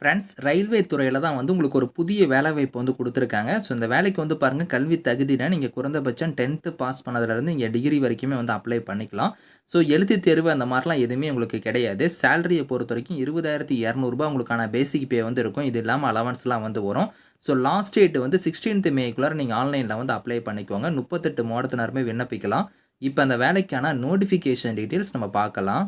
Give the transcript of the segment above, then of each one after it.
Friends railway துறையில் தான் வந்து உங்களுக்கு ஒரு புதிய வேலைவாய்ப்பு வந்து கொடுத்துருக்காங்க. ஸோ இந்த வேலைக்கு வந்து பாருங்கள் கல்வி தகுதினா நீங்கள் குறைந்தபட்சம் டென்த்து பாஸ் பண்ணதுலேருந்து இங்கே டிகிரி வரைக்குமே வந்து அப்ளை பண்ணிக்கலாம். ஸோ எழுத்து தேர்வு அந்த மாதிரிலாம் எதுவுமே உங்களுக்கு கிடையாது. சேலரியை பொறுத்த வரைக்கும் இருபதாயிரத்தி இரநூறுபா உங்களுக்கான பேசிக் பே வந்து இருக்கும். இது இல்லாமல் அலவன்ஸ்லாம் வந்து வரும். ஸோ லாஸ்ட் டேட் வந்து சிக்ஸ்டீன்த் மேக்குள்ளார நீங்கள் ஆன்லைனில் வந்து அப்ளை பண்ணிக்கோங்க. முப்பத்தெட்டு மாவட்டத்தினருமே விண்ணப்பிக்கலாம். இப்போ அந்த வேலைக்கான நோட்டிஃபிகேஷன் டீட்டெயில்ஸ் நம்ம பார்க்கலாம்.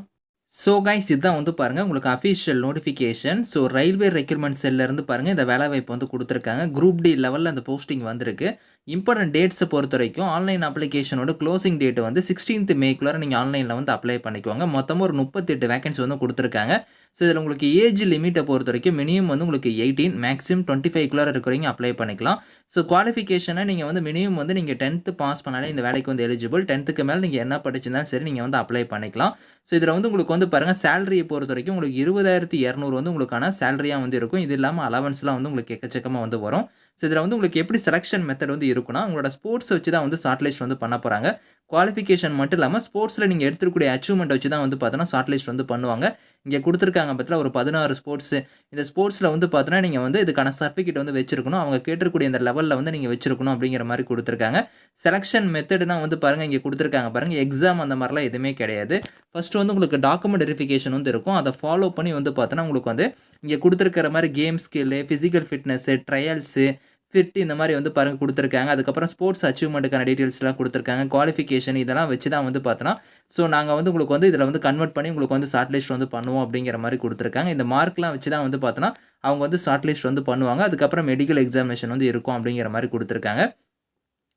ஸோ கைஸ் இதுதான் வந்து பாருங்கள் உங்களுக்கு official notification so railway recruitment செல்லேருந்து பாருங்கள் இந்த வேலைவாய்ப்பு வந்து கொடுத்துருக்காங்க. குரூப் டி லெவலில் அந்த போஸ்டிங் வந்திருக்கு. இம்பார்ட்டன்ட் டேட்ஸை பொறுத்த வரைக்கும் ஆன்லைன் அப்ளிகேஷனோட க்ளோசிங் டேட் வந்து சிக்ஸ்டீன்த் மேக்குள்ளார நீங்கள் ஆன்லைனில் வந்து அப்ளை பண்ணிக்கோங்க. மொத்தமாக ஒரு முப்பத்தெட்டு வேகன்சி வந்து கொடுத்துருக்காங்க. ஸோ இதில் உங்களுக்கு ஏஜ் லிமிட்டை பொறுத்த வரைக்கும் மினிமம் வந்து உங்களுக்கு எயிட்டீன் மேக்ஸிமம் டுவெண்ட்டி ஃபைவ்க்குள்ளார இருக்கிறவங்க அப்ளை பண்ணிக்கலாம். ஸோ குவாலிஃபிகேஷனை நீங்கள் வந்து மினிமம் வந்து நீங்கள் டென்த்து பாஸ் பண்ணாலே இந்த வேலைக்கு வந்து எலிஜிபிள் டென்த்துக்கு மேலே நீங்கள் என்ன படிச்சிருந்தாலும் சரி நீங்கள் வந்து அப்ளை பண்ணிக்கலாம். ஸோ இதில் வந்து உங்களுக்கு வந்து பாருங்கள் சேலரியை பொறுத்த வரைக்கும் உங்களுக்கு இருபதாயிரத்தி இரநூறு வந்து உங்களுக்கான சேலரியாக வந்து இருக்கும். இது இல்லாமல் அலவன்ஸ்லாம் வந்து உங்களுக்கு எக்கச்சக்கமாக வந்து வரும். ஸோ இதில் வந்து உங்களுக்கு எப்படி செலெக்ஷன் மெத்தட் வந்து இருக்குன்னா உங்களோட ஸ்போர்ட்ஸ் வச்சு தான் வந்து ஷார்ட் வந்து பண்ண போகிறாங்க குவாலிஃபிகேஷன் மட்டும் இல்லாமல் ஸ்போர்ட்ஸில் நீங்கள் எடுத்துக்கூடிய அச்சீவ்மெண்ட் வச்சு தான் வந்து பார்த்தோன்னா ஷார்ட் வந்து பண்ணுவாங்க. இங்கே கொடுத்துருக்காங்க பற்றில ஒரு பதினாறு ஸ்போர்ட்ஸு இந்த ஸ்போர்ட்ஸில் வந்து பார்த்தோன்னா நீங்கள் வந்து இதுக்கான சர்டிஃபிகேட் வந்து வச்சிருக்கணும். அவங்க கேட்டிருக்கூடிய இந்த லெவலில் வந்து நீங்கள் வச்சிருக்கணும் அப்படிங்கிற மாதிரி கொடுத்துருக்காங்க. செலெக்ஷன் மெத்தடுனா வந்து பாருங்கள் இங்கே கொடுத்துருக்காங்க பாருங்கள் எக்ஸாம் அந்த மாதிரிலாம் எதுவுமே கிடையாது. ஃபஸ்ட்டு வந்து உங்களுக்கு டாக்குமெண்ட் வெரிஃபிகேஷன் வந்து இருக்கும். அதை ஃபாலோ பண்ணி வந்து பார்த்தோன்னா உங்களுக்கு வந்து இங்கே கொடுத்துருக்கிற மாதிரி game skill physical fitness trials fit இந்த மாதிரி வந்து பாருங்கள் கொடுத்துருக்காங்க. அதுக்கப்புறம் ஸ்போர்ட்ஸ் அச்சீவ்மெண்ட்டுக்கான டீட்டெயில்ஸ்லாம் கொடுத்துருக்காங்க. குவாலிஃபிகேஷன் இதெல்லாம் வச்சு தான் வந்து பார்த்தோன்னா ஸோ நாங்கள் வந்து உங்களுக்கு வந்து இதில் வந்து கன்வெர்ட் பண்ணி உங்களுக்கு வந்து ஷார்ட் லிஸ்ட் வந்து பண்ணுவோம் அப்படிங்கிற மாதிரி கொடுத்துருக்காங்க. இந்த மார்க்லாம் வச்சு தான் வந்து பார்த்தோன்னா அவங்க வந்து ஷார்ட் லிஸ்ட் வந்து பண்ணுவாங்க. அதுக்கப்புறம் மெடிக்கல் எக்ஸாமினேஷன் வந்து இருக்கும் அப்படிங்கிற மாதிரி கொடுத்துருக்காங்க.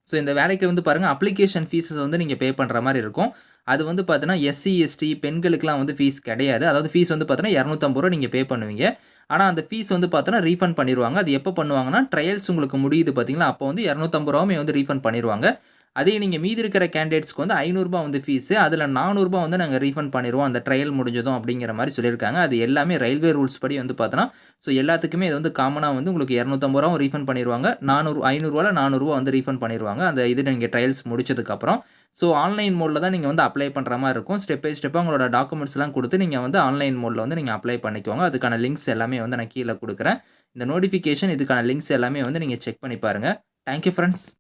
ஸோ இந்த வேலைக்கு வந்து பாருங்கள் அப்ளிகேஷன் ஃபீஸஸ் வந்து நீங்கள் பே பண்ணுற மாதிரி இருக்கும். அது வந்து பார்த்தீங்கன்னா எஸ்சி எஸ்டி பெண்களுக்குலாம் வந்து ஃபீஸ் கிடையாது. அதாவது ஃபீஸ் வந்து பார்த்தீங்கன்னா இரநூத்தம்பது ரூபா நீங்கள் பே பண்ணுவீங்க. ஆனால் அந்த ஃபீஸ் வந்து பார்த்தோன்னா ரீஃபண்ட் பண்ணிடுவாங்க அது எப்போ பண்ணுவாங்கன்னா ட்ரையல்ஸ் உங்களுக்கு முடியுது பார்த்தீங்களா? அப்போ வந்து இரநூத்தம்பது ரூபாமே வந்து ரீஃபண்ட் பண்ணிடுவாங்க அதே நீங்கள் மீதி இருக்கிற கேண்டிடேட்ஸ்க்கு வந்து ஐநூறுரூபா வந்து ஃபீஸு அதில் நானூறுரூபா வந்து நாங்கள் ரீஃபண்ட் பண்ணிடுவோம் அந்த ட்ரையல் முடிஞ்சதும் அப்படிங்கிற மாதிரி சொல்லியிருக்காங்க. அது எல்லாமே ரயில்வே ரூல்ஸ் படி வந்து பார்த்தோன்னா ஸோ எல்லாத்துக்குமே இது வந்து காமனாக வந்து உங்களுக்கு இரநூத்தம்பது ரூபாவும் ரீஃபண்ட் பண்ணிடுவாங்க நானூறு ஐநூறுரூவாவில் நானூறுரூவா வந்து ரீஃபண்ட் பண்ணிடுவாங்க அந்த இது நீங்கள் ட்ரையல்ஸ் முடிச்சதுக்கப்புறம். ஸோ ஆன்லைன் மோடில் தான் நீங்கள் வந்து அப்ளை பண்ணுற மாதிரி இருக்கும். ஸ்டெப் பை ஸ்டெப்பாக உங்களோட டாக்குமெண்ட்ஸ்லாம் கொடுத்து நீங்கள் வந்து ஆன்லைன் மோடில் வந்து நீங்கள் அப்ளை பண்ணிக்கோங்க. அதுக்கான லிங்க்ஸ் எல்லாமே வந்து நான் கீழே கொடுக்குறேன். இந்த நோட்டிஃபிகேஷன் இதுக்கான லிங்க்ஸ் எல்லாமே வந்து நீங்கள் செக் பண்ணி பாருங்கள் தேங்க்யூ ஃப்ரெண்ட்ஸ்